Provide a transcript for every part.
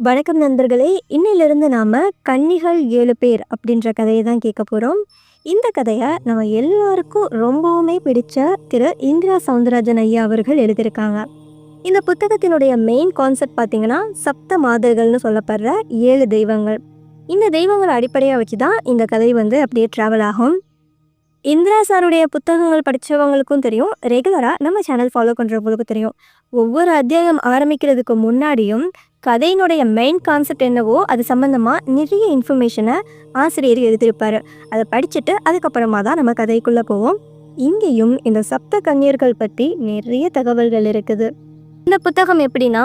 வணக்கம் நண்பர்களே இன்னிலிருந்து நாம் கன்னிகள் ஏழு பேர் அப்படின்ற கதையை தான் கேட்க போகிறோம் இந்த கதையை நம்ம எல்லாருக்கும் ரொம்பவுமே பிடிச்ச திரு இந்திரா சவுந்தரராஜன் ஐயா அவர்கள் எழுதியிருக்காங்க. இந்த புத்தகத்தினுடைய மெயின் கான்செப்ட் பார்த்தீங்கன்னா சப்த மாதர்கள்னு சொல்லப்படுற ஏழு தெய்வங்கள். இந்த தெய்வங்களை அடிப்படையாக வச்சு தான் இந்த கதை வந்து அப்படியே ட்ராவல் ஆகும். இந்திரா சாருடைய புத்தகங்கள் படித்தவங்களுக்கும் தெரியும் ரெகுலராக நம்ம சேனல் ஃபாலோ பண்ணுறவங்களுக்கும் தெரியும். ஒவ்வொரு அத்தியாயம் ஆரம்பிக்கிறதுக்கு முன்னாடியும் கதையினுடைய மெயின் கான்செப்ட் என்னவோ அது சம்மந்தமாக நிறைய இன்ஃபர்மேஷனை ஆசிரியர் எழுதியிருப்பார். அதை படிச்சுட்டு அதுக்கப்புறமா தான் நம்ம கதைக்குள்ளே போவோம். இங்கேயும் இந்த சப்த கன்னியர்கள் பற்றி நிறைய தகவல்கள் இருக்குது. இந்த புத்தகம் எப்படின்னா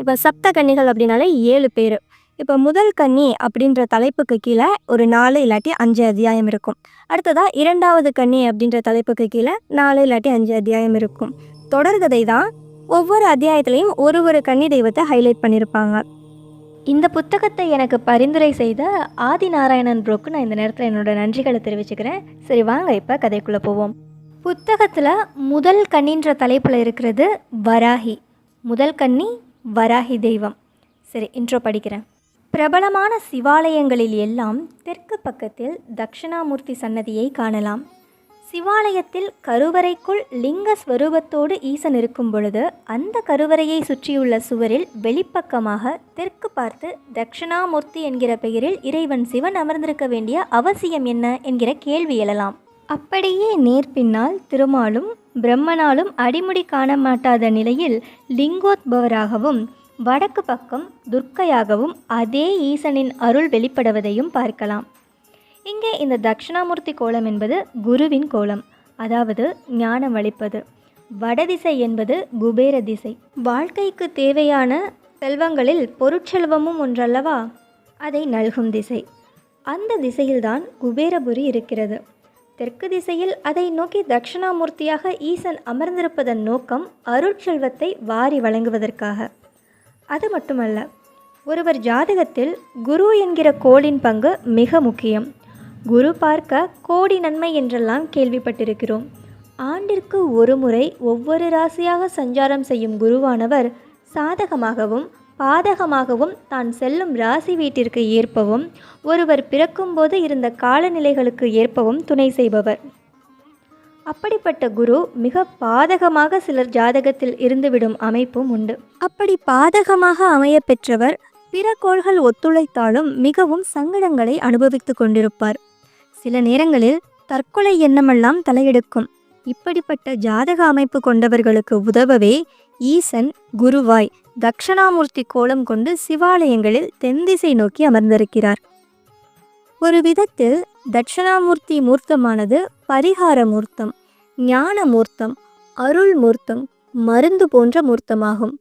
இப்போ சப்த கன்னிகள் அப்படின்னாலே ஏழு பேர். இப்போ முதல் கன்னி அப்படின்ற தலைப்புக்கு கீழே ஒரு நாலு இல்லாட்டி அஞ்சு அத்தியாயம் இருக்கும். அடுத்ததாக இரண்டாவது கன்னி அப்படின்ற தலைப்புக்கு கீழே நாலு இல்லாட்டி அஞ்சு அத்தியாயம் இருக்கும். தொடர்கதை தான் ஒவ்வொரு அத்தியாயத்துலேயும் ஒரு ஒரு கன்னி தெய்வத்தை ஹைலைட் பண்ணியிருப்பாங்க. இந்த புத்தகத்தை எனக்கு பரிந்துரை செய்த ஆதி நாராயணன் ப்ரோக்கு நான் இந்த நேரத்தில் என்னோட நன்றிகளை தெரிவிச்சுக்கிறேன். சரி வாங்க இப்போ கதைக்குள்ளே போவோம். புத்தகத்தில் முதல் கன்னின்ற தலைப்பில் இருக்கிறது வராகி. முதல் கன்னி வராகி தெய்வம். சரி இன்ட்ரோ படிக்கிறேன். பிரபலமான சிவாலயங்களில் எல்லாம் தெற்கு பக்கத்தில் தட்சிணாமூர்த்தி சன்னதியை காணலாம். சிவாலயத்தில் கருவறைக்குள் லிங்க ஸ்வரூபத்தோடு ஈசன் இருக்கும் பொழுது அந்த கருவறையை சுற்றியுள்ள சுவரில் வெளிப்பக்கமாக தெற்கு பார்த்து தட்சிணாமூர்த்தி என்கிற பெயரில் இறைவன் சிவன் அமர்ந்திருக்க வேண்டிய அவசியம் என்ன என்கிற கேள்வி எழலாம். அப்படியே நேர்பின்னால் திருமாலும் பிரம்மனாலும் அடிமுடி காண மாட்டாத நிலையில் லிங்கோத்பவராகவும் வடக்கு பக்கம் துர்க்கையாகவும் அதே ஈசனின் அருள் வெளிப்படுவதையும் பார்க்கலாம். இங்கே இந்த தட்சிணாமூர்த்தி கோலம் என்பது குருவின் கோலம். அதாவது ஞானம் அளிப்பது. வடதிசை என்பது குபேர திசை. வாழ்க்கைக்கு தேவையான செல்வங்களில் பொருட்செல்வமும் ஒன்றல்லவா? அதை நல்கும் திசை. அந்த திசையில்தான் குபேரபுரி இருக்கிறது. தெற்கு திசையில் அதை நோக்கி தட்சிணாமூர்த்தியாக ஈசன் அமர்ந்திருப்பதன் நோக்கம் அருட்செல்வத்தை வாரி வழங்குவதற்காக. அது மட்டுமல்ல ஒருவர் ஜாதகத்தில் குரு என்கிற கோளின் பங்கு மிக முக்கியம். குரு பார்க்க கோடி நன்மை என்றெல்லாம் கேள்விப்பட்டிருக்கிறோம். ஆண்டிற்கு ஒரு முறை ஒவ்வொரு ராசியாக சஞ்சாரம் செய்யும் குருவானவர் சாதகமாகவும் பாதகமாகவும் தான் செல்லும் ராசி வீட்டிற்கு ஏற்பவும் ஒருவர் பிறக்கும்போது இருந்த காலநிலைகளுக்கு ஏற்பவும் துணை செய்பவர். அப்படிப்பட்ட குரு மிக பாதகமாக சிலர் ஜாதகத்தில் இருந்துவிடும் அமைப்பும் உண்டு. அப்படி பாதகமாக அமைய பெற்றவர் பிற கோள்கள் ஒத்துழைத்தாலும் மிகவும் சங்கடங்களை அனுபவித்துக் கொண்டிருப்பார். சில நேரங்களில் தற்கொலை எண்ணமெல்லாம் தலையெடுக்கும். இப்படிப்பட்ட ஜாதக அமைப்பு கொண்டவர்களுக்கு உதவவே ஈசன் குருவாய் தக்ஷணாமூர்த்தி கோலம் கொண்டு சிவாலயங்களில் தென்திசை நோக்கி அமர்ந்திருக்கிறார். ஒரு விதத்தில் தட்சிணாமூர்த்தி மூர்த்தமானது பரிகார மூர்த்தம் ஞான மூர்த்தம் அருள் மூர்த்தம் மருந்து போன்ற மூர்த்தமாகும்.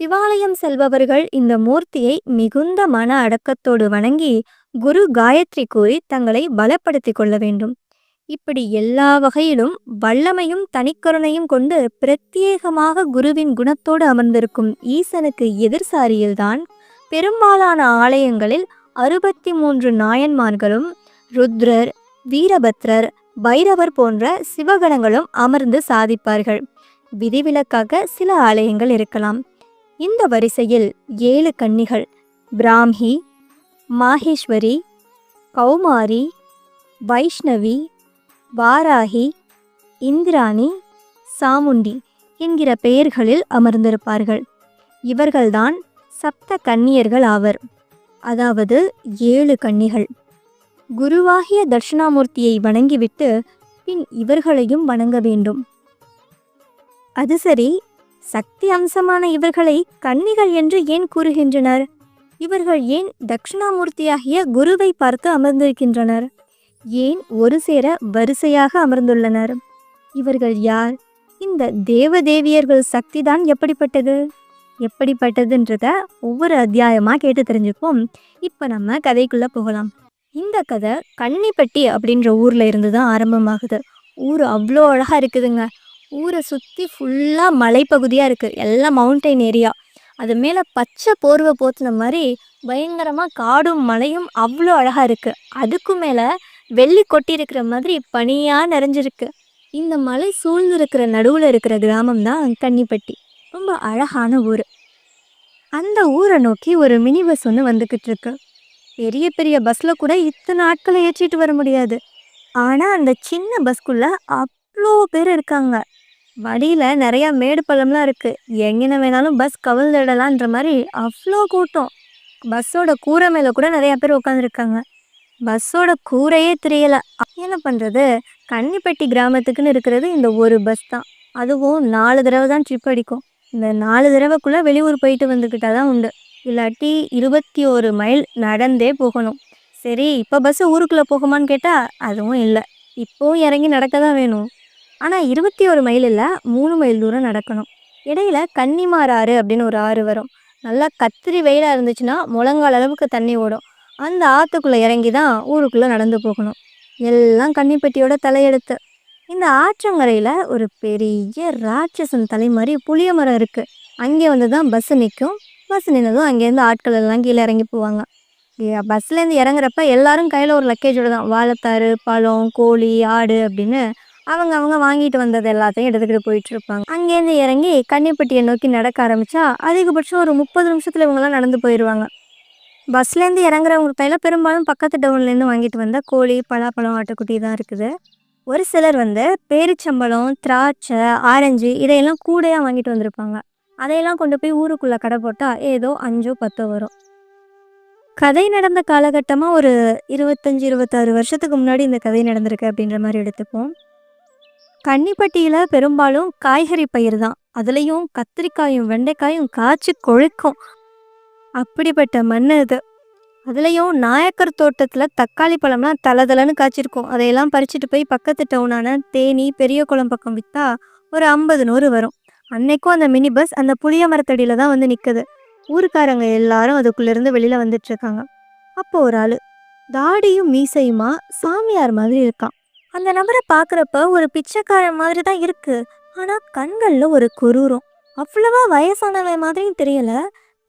சிவாலயம் செல்பவர்கள் இந்த மூர்த்தியை மிகுந்த மன அடக்கத்தோடு வணங்கி குரு காயத்ரி கூறி தங்களை பலப்படுத்திக் கொள்ள வேண்டும். இப்படி எல்லா வகையிலும் வல்லமையும் தனிக்கருணையும் கொண்டு பிரத்யேகமாக குருவின் குணத்தோடு அமர்ந்திருக்கும் ஈசனுக்கு எதிர்சாரியில்தான் பெரும்பாலான ஆலயங்களில் அறுபத்தி மூன்று நாயன்மார்களும் ருத்ரர் வீரபத்ரர் பைரவர் போன்ற சிவகணங்களும் அமர்ந்து சாதிப்பார்கள். விதிவிலக்காக சில ஆலயங்கள் இருக்கலாம். இந்த வரிசையில் ஏழு கன்னிகள். பிராம்ஹி மாகேஸ்வரி கௌமாரி வைஷ்ணவி வாராகி இந்திராணி சாமுண்டி என்கிற பெயர்களில் அமர்ந்திருப்பார்கள். இவர்கள்தான் சப்த கன்னியர்கள் ஆவர். அதாவது ஏழு கன்னிகள். குருவாகிய தட்சிணாமூர்த்தியை வணங்கிவிட்டு பின் இவர்களையும் வணங்க வேண்டும். அது சரி சக்தி அம்சமான இவர்களை கன்னிகள் என்று ஏன் கூறுகின்றனர்? இவர்கள் ஏன் தட்சிணாமூர்த்தியாகிய குருவை பார்த்து அமர்ந்திருக்கின்றனர்? ஏன் ஒரு சேர வரிசையாக அமர்ந்துள்ளனர்? இவர்கள் யார்? இந்த தேவதேவியர்கள் சக்தி தான் எப்படிப்பட்டது? எப்படிப்பட்டதுன்றத ஒவ்வொரு அத்தியாயமாக கேட்டு தெரிஞ்சுப்போம் இப்போ நம்ம கதைக்குள்ளே போகலாம். இந்த கதை கன்னிப்பட்டி அப்படின்ற ஊரில் இருந்து தான் ஆரம்பமாகுது. ஊர் அவ்வளோ அழகாக இருக்குதுங்க. ஊரை சுற்றி ஃபுல்லாக மலைப்பகுதியாக இருக்குது எல்லாம் மவுண்டைன் ஏரியா அது மேலே பச்சை போர்வை போத்துன மாதிரி பயங்கரமாக காடும் மலையும் அவ்வளோ அழகாக இருக்குது அதுக்கும் மேலே வெள்ளி கொட்டி இருக்கிற மாதிரி பனியாக நிறைஞ்சிருக்கு. இந்த மலை சூழ்ந்திருக்கிற நடுவில் இருக்கிற கிராமம் தான் கன்னிப்பட்டி. ரொம்ப அழகான ஊர். அந்த ஊரை நோக்கி ஒரு மினி பஸ் ஒன்று வந்துக்கிட்டு இருக்கு. பெரிய பெரிய பஸ்ஸில் கூட இத்தனை ஆட்களை ஏற்றிட்டு வர முடியாது. ஆனால் அந்த சின்ன பஸ்க்குள்ளே அவ்வளோ பேர் இருக்காங்க. வழியில் நிறையா மேடு பள்ளம்லாம் இருக்குது எங்கேன வேணாலும் பஸ் கவிழ்ந்துடலான்ற மாதிரி அவ்வளோ கூட்டம். பஸ்ஸோட கூரை மேலே கூட நிறையா பேர் உட்காந்துருக்காங்க பஸ்ஸோட கூரையே தெரியல. என்ன பண்ணுறது கன்னிப்பட்டி கிராமத்துக்குன்னு இருக்கிறது இந்த ஒரு பஸ் தான். அதுவும் நாலு தடவை தான் ட்ரிப் அடிக்கும். இந்த நாலு தடவைக்குள்ளே வெளியூர் போயிட்டு வந்துக்கிட்டா தான் உண்டு. இல்லாட்டி இருபத்தி ஒரு மைல் நடந்தே போகணும். சரி இப்போ பஸ்ஸு ஊருக்குள்ளே போகுமான்னு கேட்டால் அதுவும் இல்லை. இப்போவும் இறங்கி நடக்க தான் வேணும். ஆனால் இருபத்தி ஒரு மைல் இல்லை மூணு மைல் தூரம் நடக்கணும். இடையில கன்னிமார் ஆறு அப்படின்னு ஒரு ஆறு வரும். நல்லா கத்திரி வெயிலாக இருந்துச்சுன்னா முழங்கால் அளவுக்கு தண்ணி ஓடும். அந்த ஆற்றுக்குள்ளே இறங்கி தான் ஊருக்குள்ளே நடந்து போகணும். எல்லாம் கன்னிப்பட்டியோட தலையெடுத்து. இந்த ஆற்றங்கரையில் ஒரு பெரிய ராட்சசன் தலை மாதிரி புளிய மரம் இருக்குது அங்கே வந்து தான் பஸ்ஸு நிற்கும் பஸ் நின்னதும் அங்கேருந்து ஆட்கள் எல்லாம் கீழே இறங்கி போவாங்க. பஸ்லேருந்து இறங்குறப்ப எல்லாரும் கையில் ஒரு லக்கேஜோட தான். வாழைத்தாறு பழம் கோழி ஆடு அப்படின்னு அவங்க அவங்க வாங்கிட்டு வந்தது எல்லாத்தையும் எடுத்துக்கிட்டு போயிட்டு இருப்பாங்க. அங்கேருந்து இறங்கி கன்னிப்பட்டியை நோக்கி நடக்க ஆரம்பிச்சா அதிகபட்சம் ஒரு முப்பது நிமிஷத்தில் இவங்கெல்லாம் நடந்து போயிடுவாங்க பஸ்லேருந்து இறங்குறவங்க கையில் பெரும்பாலும் பக்கத்து டவுன்லேருந்து வாங்கிட்டு வந்த கோழி பலாப்பழம் ஆட்டுக்குட்டி தான் இருக்குது. ஒரு சிலர் வந்து பேரிச்சம்பழம் திராட்சை ஆரஞ்சு இதையெல்லாம் கூடையாக வாங்கிட்டு வந்திருப்பாங்க. அதையெல்லாம் கொண்டு போய் ஊருக்குள்ளே கடை போட்டால் ஏதோ அஞ்சோ பத்தோ வரும். கதை நடந்த காலகட்டமாக ஒரு இருபத்தஞ்சி இருபத்தாறு வருஷத்துக்கு முன்னாடி இந்த கதை நடந்திருக்கு அப்படின்ற மாதிரி எடுத்துப்போம். கன்னிப்பட்டியில் பெரும்பாலும் காய்கறி பயிர் தான். அதுலேயும் கத்திரிக்காயும் வெண்டைக்காயும் காய்ச்சி கொழுக்கும். அப்படிப்பட்ட மண் இது அதுலேயும் நாயக்கர் தோட்டத்தில் தக்காளி பழம்லாம் தளதளன்னு காய்ச்சிருக்கும். அதையெல்லாம் பறிச்சுட்டு போய் பக்கத்து டவுனான தேனி பெரிய குளம் பக்கம் விற்றா ஒரு ஐம்பது நூறு வரும். அன்னைக்கும் அந்த மினி பஸ் அந்த புளிய மரத்தடியில் தான் வந்து நிற்குது ஊருக்காரங்க எல்லாரும் அதுக்குள்ளேருந்து வெளியில் வந்துட்டுருக்காங்க அப்போது அப்போ ஒரு ஆள் தாடியும் மீசையுமா சாமியார் மாதிரி இருக்கான். அந்த நபரை பார்க்குறப்ப ஒரு பிச்சைக்காரன் மாதிரி தான் இருக்குது ஆனால் கண்களில் ஒரு குரூரம். அவ்வளவா வயசானவன் மாதிரியும் தெரியல.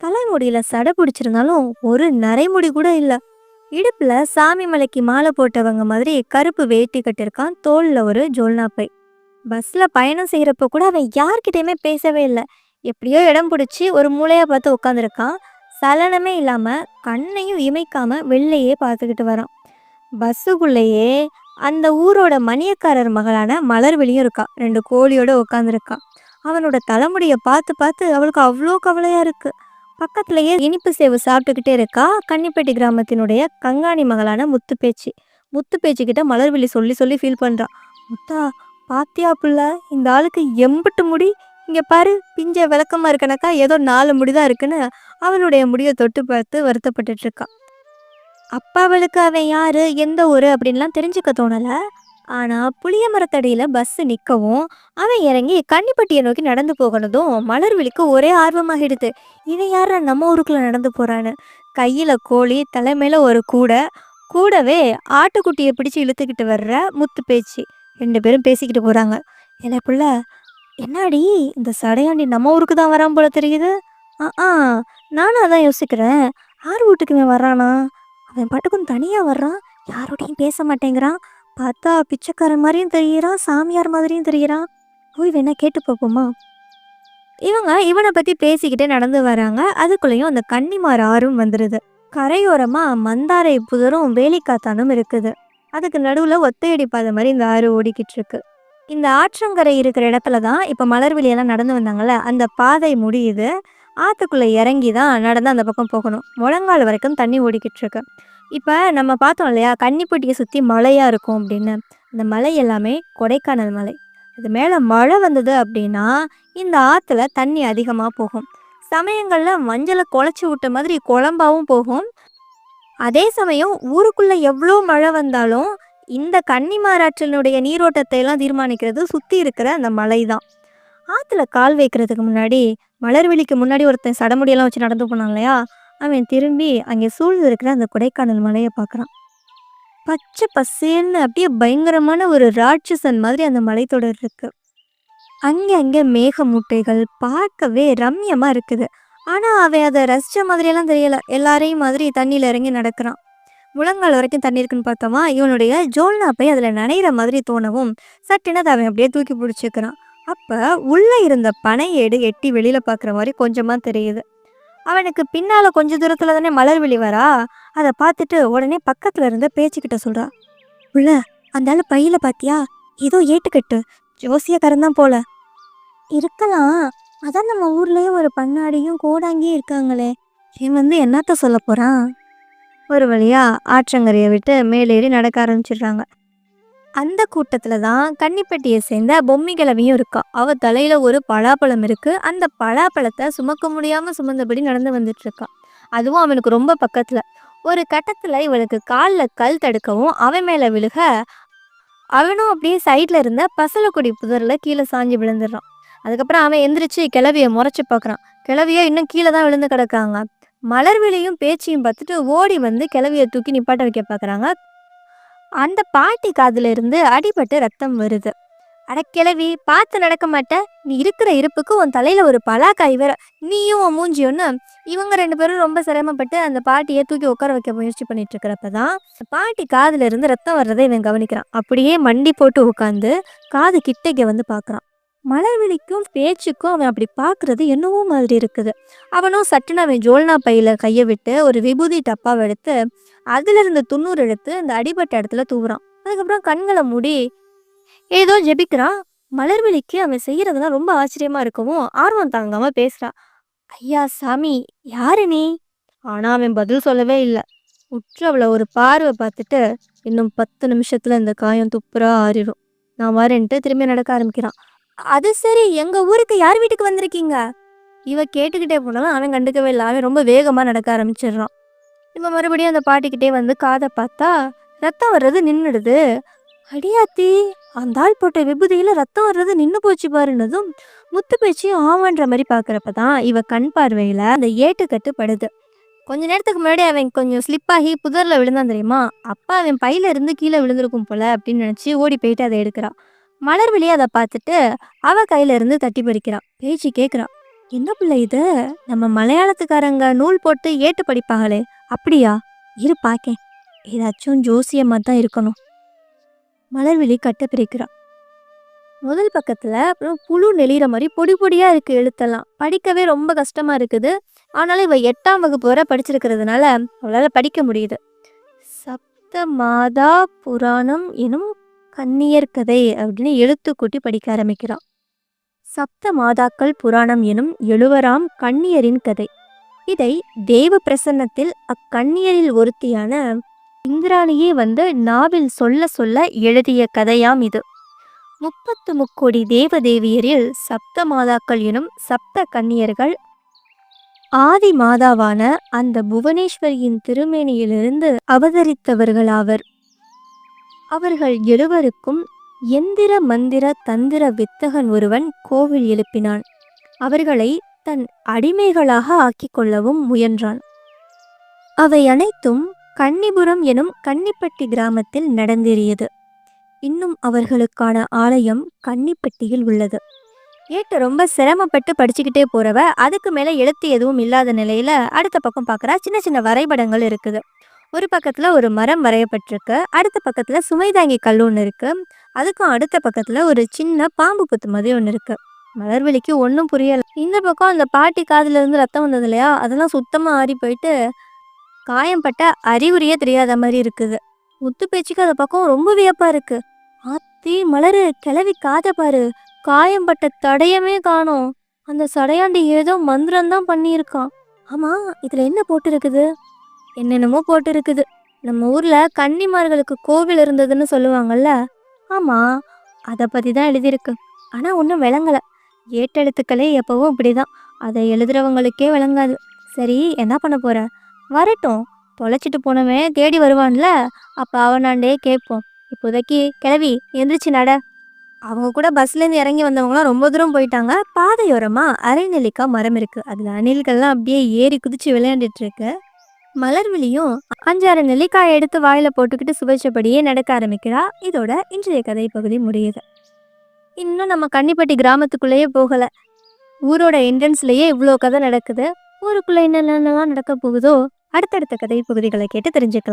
தலைமுடியில் சடை பிடிச்சிருந்தாலும் ஒரு நரைமுடி கூட இல்லை. இடுப்பில் சாமி மலைக்கு மாலை போட்டவங்க மாதிரி கருப்பு வேட்டி கட்டியிருக்கான் தோளில் ஒரு ஜோல்னா பை. பயணம் செய்கிறப்ப கூட அவன் யார்கிட்டயுமே பேசவே இல்லை. எப்படியோ இடம் பிடிச்சி ஒரு மூலையா பார்த்து உட்காந்துருக்கான் சலனமே இல்லாமல் கண்ணையும் இமைக்காமல் வெளிலையே பார்த்துக்கிட்டு வரான். பஸ்ஸுக்குள்ளேயே அந்த ஊரோட மணியக்காரர் மகளான மலர்வெளியும் இருக்கா. ரெண்டு கோழியோட உட்காந்துருக்கா அவனோட தலைமுடியை பார்த்து பார்த்து அவளுக்கு அவ்வளோ கவலையாக இருக்குது பக்கத்துலேயே இனிப்பு சேவு சாப்பிட்டுக்கிட்டே இருக்கா. கன்னிப்பேட்டி கிராமத்தினுடைய கங்காணி மகளான முத்து பேச்சு முத்து பேச்சுக்கிட்ட மலர்வெளி சொல்லி சொல்லி ஃபீல் பண்ணுறான் முத்தா பாத்தியா புள்ள? இந்த ஆளுக்கு எம்புட்டு முடி. இங்கே பாரு பிஞ்ச விளக்கமாக இருக்கனாக்கா ஏதோ நாலு முடிதான் இருக்குன்னு அவளுடைய முடியை தொட்டு பார்த்து வருத்தப்பட்டுட்ருக்கான் அப்பாவளுக்கு அவன் யாரு எந்த ஊரு அப்படின்லாம் தெரிஞ்சுக்க தோணல. ஆனா புளிய மரத்தடியில பஸ் நிக்கவும் அவன் இறங்கி கன்னிப்பட்டியை நோக்கி நடந்து போகனதும் மலர்விழிக்கு ஒரே ஆர்வமாகிடுது. இவன் யாரா நம்ம ஊருக்குள்ள நடந்து போறான்னு. கையில கோழி தலைமையில ஒரு கூடை. கூடவே ஆட்டுக்குட்டியை பிடிச்சு இழுத்துக்கிட்டு வர்ற முத்து பேச்சு. ரெண்டு பேரும் பேசிக்கிட்டு போறாங்க. என்ன புள்ள என்னடி? இந்த சடையாண்டி நம்ம ஊருக்கு தான் வரான் போல தெரியுது. ஆ ஆ நானும் அதான் யோசிக்கிறேன். ஆறு வீட்டுக்குமே வரானா வர்றானா? அவன் பாட்டுக்கும் தனியாக வர்றான். யாரோடையும் பேச மாட்டேங்கிறான். பார்த்தா பிச்சைக்காரன் மாதிரியும் தெரிகிறான் சாமியார் மாதிரியும் தெரிகிறான் போய் வேணா கேட்டு பார்ப்போமா? இவங்க இவனை பற்றி பேசிக்கிட்டே நடந்து வராங்க. அதுக்குள்ளேயும் அந்த கன்னிமார் ஆறும் வந்துடுது கரையோரமாக மந்தாரை புதரும் வேலிக்காத்தானும் இருக்குது. அதுக்கு நடுவில் ஒத்தையடி பாதை மாதிரி இந்த ஆறு ஓடிக்கிட்டு இருக்கு. இந்த ஆற்றங்கரை இருக்கிற இடத்துல தான் இப்போ மலர்விழியெல்லாம் நடந்து வந்தாங்கள்ல அந்த பாதை முடியுது. ஆற்றுக்குள்ளே இறங்கி தான் நடந்து அந்த பக்கம் போகணும். முழங்கால் வரைக்கும் தண்ணி ஓடிக்கிட்டு இருக்கு இப்போ நம்ம பார்த்தோம் இல்லையா கன்னிப்பட்டியை சுற்றி மலையாக இருக்கும் அப்படின்னு. அந்த மலை எல்லாமே கொடைக்கானல் மலை. அது மேலே மழை வந்தது அப்படின்னா இந்த ஆற்றுல தண்ணி அதிகமாக போகும். சமயங்களில் மஞ்சளை குழச்சி விட்ட மாதிரி குழம்பாவும் போகும். அதே சமயம் ஊருக்குள்ளே எவ்வளோ மழை வந்தாலும் இந்த கன்னிமாராற்றினுடைய நீரோட்டத்தை எல்லாம் தீர்மானிக்கிறது சுற்றி இருக்கிற அந்த மலை தான் ஆற்றுல கால் வைக்கிறதுக்கு முன்னாடி மலர்வெளிக்கு முன்னாடி ஒருத்தன் சடமுடியெல்லாம் வச்சு நடந்து போனான் இல்லையா? அவன் திரும்பி அங்கே சூழ்ந்து இருக்கிற அந்த கொடைக்கானல் மலையை பார்க்குறான். பச்சை பசேல்னு அப்படியே பயங்கரமான ஒரு ராட்சசன் மாதிரி அந்த மலைத்தொடர் இருக்கு. அங்கே அங்கே மேக மூட்டைகள் பார்க்கவே ரம்யமாக இருக்குது. ஆனால் அவன் அதை ரசித்த மாதிரியெல்லாம் தெரியல. எல்லாரையும் மாதிரி தண்ணியில் இறங்கி நடக்கிறான். முழங்கால் வரைக்கும் தண்ணி இருக்குன்னு பார்த்தோமா இவனுடைய ஜோல்னா போய் அதில் நனைகிற மாதிரி தோணவும் சட்டுன்னு அதை அவன் அப்படியே தூக்கி பிடிச்சிக்கிறான். அப்போ உள்ளே இருந்த பனை ஏடு எட்டி வெளியில் பார்க்குற மாதிரி கொஞ்சமாக தெரியுது. அவனுக்கு பின்னால் கொஞ்ச தூரத்தில் தானே மலர் வெளி வரா? அதை பார்த்துட்டு உடனே பக்கத்தில் இருந்து பேச்சுக்கிட்ட சொல்கிறா உள்ள அந்த ஆள் பையில் பார்த்தியா ஏதோ ஏட்டுக்கட்டு. ஜோசியக்காரன் தான் போல. இருக்கலாம். அதான் நம்ம ஊர்லேயும் ஒரு பண்ணாடியும் கோடாங்கியும் இருக்காங்களே. இவன் வந்து என்னத்த சொல்ல போகிறான் ஒரு வழியா ஆற்றங்கரையை விட்டு மேலேறி நடக்க ஆரம்பிச்சிடுறாங்க. அந்த கூட்டத்தில் தான் கன்னிப்பட்டியை சேர்ந்த பொம்மி கிழவியும் இருக்கா. அவ தலையில் ஒரு பலாப்பழம் இருக்குது அந்த பலாப்பழத்தை சுமக்க முடியாமல் சுமந்தபடி நடந்து வந்துட்டு இருக்கா. அதுவும் அவனுக்கு ரொம்ப பக்கத்தில். ஒரு கட்டத்தில் இவளுக்கு காலில் கல் தடுக்கவும் அவன் மேலே விழுக அவனும் அப்படியே சைடில் இருந்த பசலக்குடி புதரில் கீழே சாஞ்சி விழுந்துடுறான். அதுக்கப்புறம் அவன் எந்திரிச்சு கிளவிய முறைச்சி பார்க்குறான் கிளவிய இன்னும் கீழே தான் விழுந்து கிடக்காங்க. மலர்விழியும் பேச்சையும் பார்த்துட்டு ஓடி வந்து கிளவியை தூக்கி நிப்பாட்ட வைக்க பார்க்குறாங்க அந்த பாட்டி காதுல இருந்து அடிபட்டு ரத்தம் வருது. அட கிளவி பார்த்து நடக்க மாட்டேன் நீ இருக்கிற இருப்புக்கு உன் தலையில் ஒரு பலாக்காய் வேற. நீயும் உன் மூஞ்சியோன்னு இவங்க ரெண்டு பேரும் ரொம்ப சிரமப்பட்டு அந்த பாட்டியை தூக்கி உட்கார வைக்க முயற்சி பண்ணிட்டு இருக்கிறப்பதான் பாட்டி காதுல இருந்து ரத்தம் வர்றதை இவன் கவனிக்கிறான். அப்படியே மண்டி போட்டு உட்காந்து காது கிட்டக்க வந்து பார்க்குறான். மலர்விழிக்கும் பேச்சுக்கும் அவன் அப்படி பார்க்குறது என்னவோ மாதிரி இருக்குது. அவனும் சட்டுன்னு அவன் ஜோல்னா பையில் கையை விட்டு ஒரு விபூதி டப்பாவை எடுத்து அதில் இருந்த துண்ணூறு எடுத்து அந்த அடிபட்ட இடத்துல தூவுறான். அதுக்கப்புறம் கண்களை மூடி ஏதோ ஜெபிக்கிறான். மலர்விழிக்கு அவன் செய்கிறதுலாம் ரொம்ப ஆச்சரியமாக இருக்கவும் ஆர்வம் தாங்காமல் பேசுகிறான் ஐயா சாமி யாரு நீ? ஆனால் அவன் பதில் சொல்லவே இல்லை. உற்று அவளை ஒரு பார்வை பார்த்துட்டு இன்னும் பத்து நிமிஷத்தில் இந்த காயம் துப்புரா ஆறிடும் நான் வரேன்ட்டு திரும்பி நடக்க ஆரம்பிக்கிறான். அது சரி எங்க ஊருக்கு யார் வீட்டுக்கு வந்திருக்கீங்க? இவ கேட்டுக்கிட்டே போனாலும் அவன் கண்டுக்கவே இல்லை. அவன் ரொம்ப வேகமாக நடக்க ஆரம்பிச்சிடுறான். இவன் மறுபடியும் அந்த பாட்டிக்கிட்டே வந்து காதை பார்த்தா ரத்தம் வர்றது நின்றுடுது அடியாத்தி அந்த ஆள் போட்ட விபூதியில் ரத்தம் வர்றது நின்று போச்சு பாருனதும் முத்து பேச்சியும் ஆமான்ற மாதிரி பார்க்குறப்ப தான் இவ கண் பார்வையில் அந்த ஏட்டுக்கட்டு படுது. கொஞ்ச நேரத்துக்கு முன்னாடி அவன் கொஞ்சம் ஸ்லிப் ஆகி விழுந்தான் தெரியுமா? அப்பா அவன் பையில இருந்து கீழே விழுந்திருக்கும் போல அப்படின்னு நினச்சி ஓடி போயிட்டு அதை எடுக்கிறான். மலர்விழி அதை பார்த்துட்டு அவ கையிலேருந்து தட்டி பறிக்கிறான் பேச்சு கேட்குறா என்ன பிள்ளை இது? நம்ம மலையாளத்துக்காரங்க நூல் போட்டு ஏட்டு படிப்பாங்களே. அப்படியா? இரு பார்க்கேன் ஏதாச்சும் ஜோசியமாக தான் இருக்கணும். மலர்விழி கட்ட பிரிக்கிறான் முதல் பக்கத்தில் அப்புறம் புழு நெளிகிற மாதிரி பொடி பொடியாக இருக்குது எழுத்தெல்லாம். படிக்கவே ரொம்ப கஷ்டமாக இருக்குது. ஆனாலும் இவள் எட்டாம் வகுப்பு வரை படிச்சிருக்கிறதுனால அவளால் படிக்க முடியுது. சப்த மாதா புராணம் எனும் கன்னியர் கதை அப்படின்னு எழுத்துக்கூட்டி படிக்க ஆரம்பிக்கிறான். சப்த மாதாக்கள் புராணம் எனும் எழுவராம் கன்னியரின் கதை. இதை தேவ பிரசன்னத்தில் அக்கன்னியரில் ஒருத்தியான இந்திராணியே வந்து நாவில் சொல்ல சொல்ல எழுதிய கதையாம் இது. முப்பத்து முக்கோடி தேவதேவியரில் சப்த மாதாக்கள் எனும் சப்த கன்னியர்கள் ஆதி மாதாவான அந்த புவனேஸ்வரியின் திருமேனியிலிருந்து அவதரித்தவர்களாவர். அவர்கள் எழுவருக்கும் எந்திர மந்திர தந்திர வித்தகன் ஒருவன் கோவில் எழுப்பினான். அவர்களை தன் அடிமைகளாக ஆக்கிக் கொள்ளவும் முயன்றான். அவை அனைத்தும் கன்னிபுரம் எனும் கன்னிப்பட்டி கிராமத்தில் நடந்தேறியது. இன்னும் அவர்களுக்கான ஆலயம் கன்னிப்பட்டியில் உள்ளது. ஏட்டு ரொம்ப சிரமப்பட்டு படிச்சுக்கிட்டே போறவ அதுக்கு மேல எழுத்து எதுவும் இல்லாத நிலையில அடுத்த பக்கம் பார்க்கறா சின்ன சின்ன வரைபடங்கள் இருக்குது. ஒரு பக்கத்துல ஒரு மரம் வரையப்பட்டிருக்கு. அடுத்த பக்கத்துல சுமைதாங்கி கல் ஒன்று இருக்கு. அதுக்கும் அடுத்த பக்கத்துல ஒரு சின்ன பாம்பு புத்து மாதிரி ஒன்று இருக்கு. மலர்வெளிக்கு ஒன்றும் புரியல. இந்த பக்கம் அந்த பாட்டி காதுல இருந்து ரத்தம் வந்தது இல்லையா? அதெல்லாம் சுத்தமாக ஆறி போயிட்டு காயம்பட்ட அறிகுறியே தெரியாத மாதிரி இருக்குது. முத்து பேச்சுக்கு அந்த பக்கம் ரொம்ப வியப்பா இருக்கு. ஆத்தி மலரு கிளவி காத பாரு. காயம்பட்ட தடையமே காணும். அந்த சடையாண்டி ஏதோ மந்திரம் தான் பண்ணியிருக்கான். ஆமா இதுல என்ன போட்டு இருக்குது என்னென்னமோ போட்டு இருக்குது நம்ம ஊரில் கன்னிமார்களுக்கு கோவில் இருந்ததுன்னு சொல்லுவாங்கல்ல? ஆமாம் அதை பற்றி தான் எழுதியிருக்கு. ஆனால் ஒன்றும் விளங்கலை. ஏட்டெழுத்துக்களே எப்போவும் இப்படி தான் அதை எழுதுறவங்களுக்கே விளங்காது. சரி என்ன பண்ண போகிற வரட்டும். தொலைச்சிட்டு போனவன் தேடி வருவான்ல? அப்போ அவனாண்டே கேட்போம். இப்போதைக்கு கிளவி எந்திரிச்சு நட. அவங்க கூட பஸ்லேருந்து இறங்கி வந்தவங்களாம் ரொம்ப தூரம் போயிட்டாங்க. பாதையோரமாக அரைநெல்லிக்காய் மரம் இருக்குது அதில் அணில்கள்லாம் அப்படியே ஏறி குதித்து விளையாண்டுட்டு இருக்கு. மலர்விழியும் அஞ்சாறு நெல்லிக்காய் எடுத்து வாயில போட்டுக்கிட்டு சுவைச்சபடியே நடக்க ஆரம்பிக்கிறா. இதோட இன்றைய கதை பகுதி முடியுது. இன்னும் நம்ம கன்னிப்பட்டி கிராமத்துக்குள்ளேயே போகலை. ஊரோட என்ட்ரன்ஸ்லயே இவ்வளோ கதை நடக்குது. ஊருக்குள்ள என்னென்னலாம் நடக்க போகுதோ அடுத்தடுத்த கதை பகுதிகளை கேட்டு தெரிஞ்சுக்கலாம்.